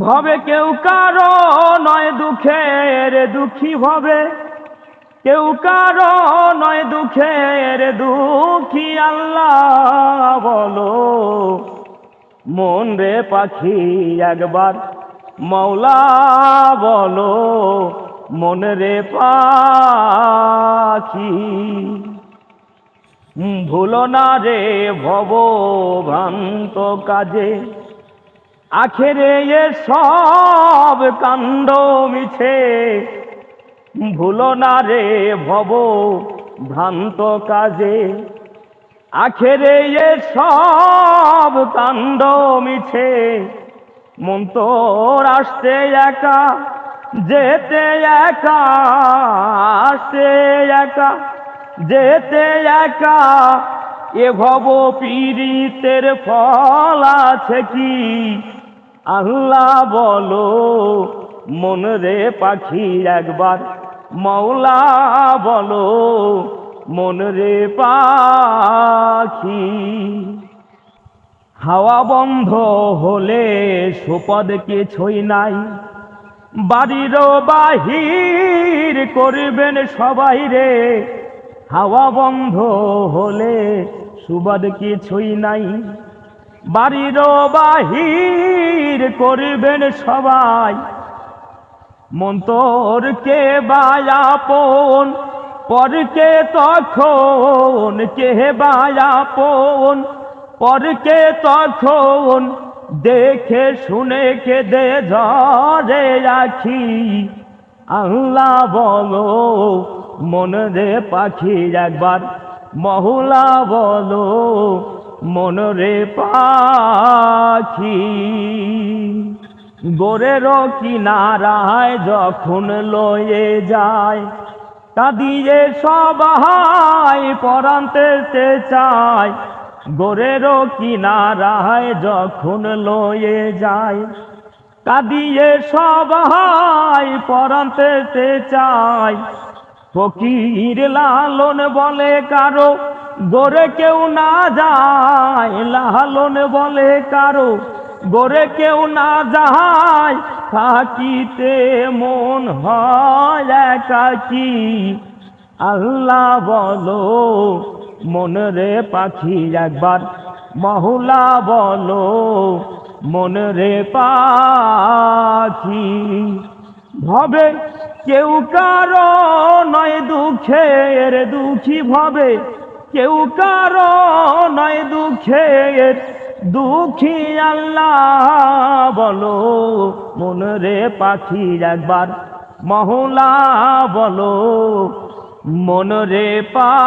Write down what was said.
ভবে কেউ কারও নয় দুঃখের দুঃখী ভবে। কেউ কারও নয় দুঃখের দুঃখী আল্লাহ বলো। মন রে পাখি একবার মৌলা বলো। মন রে পাখি, ভুলো না রে ভব ভ্রান্ত কাজে। আখেরে এ সব কাণ্ড মিছে। ভুলো না রে ভব ভ্রান্ত কাজে। আখেরে এ সব কাণ্ড মিছে। মন তোর আসতে একা, যেতে একা আসতে একা, যেতে একা। এ ভব পীড়িতের ফল আছে কি? আল্লাহ বলো, মন রে পাখি একবার। মৌলা বলো, মন রে পাখি। হাওয়া বন্ধ হলে সুপদ কিছুই নাই। বাড়ির বাহির করবেন সবাই রে। হাওয়া বন্ধ হলে সুবাদ কিছুই নাই। বাড়ির বাহির করবেন সবাই। মন্তর কে বায়াপন পরকে তখন কে বায়াপন পরকে তখন দেখে শুনে কে দে ঝরে রাখি। আল্লাহ বলো, মন পাখি একবার, মহুলা বলো মন রে পাখি। গোরের কিনারায় যখন লয়ে যায়, কাঁদিয়ে সবাই পরান্তে চায়। গোরের কিনারায় যখন লয়ে যায়, কাঁদিয়ে সবাই পরান্তে চায়। ফকির লালন বলে কারও গোরে কেউ না যায়, লালন বলে কারও। গোরে কেউ না যায়, থাকিতে মন হয় একাকি। আল্লাহ বলো, মন রে পাখি একবার। মহুলা বলো, মন রে পাখি। ভবে কেউ কারও নয় দুঃখের, দুঃখী ভবে কেউ কারও নয় দুঃখের দুঃখী আল্লাহ বলো, মন রে পাখি একবার মহলা বলো, মন রে পাখি।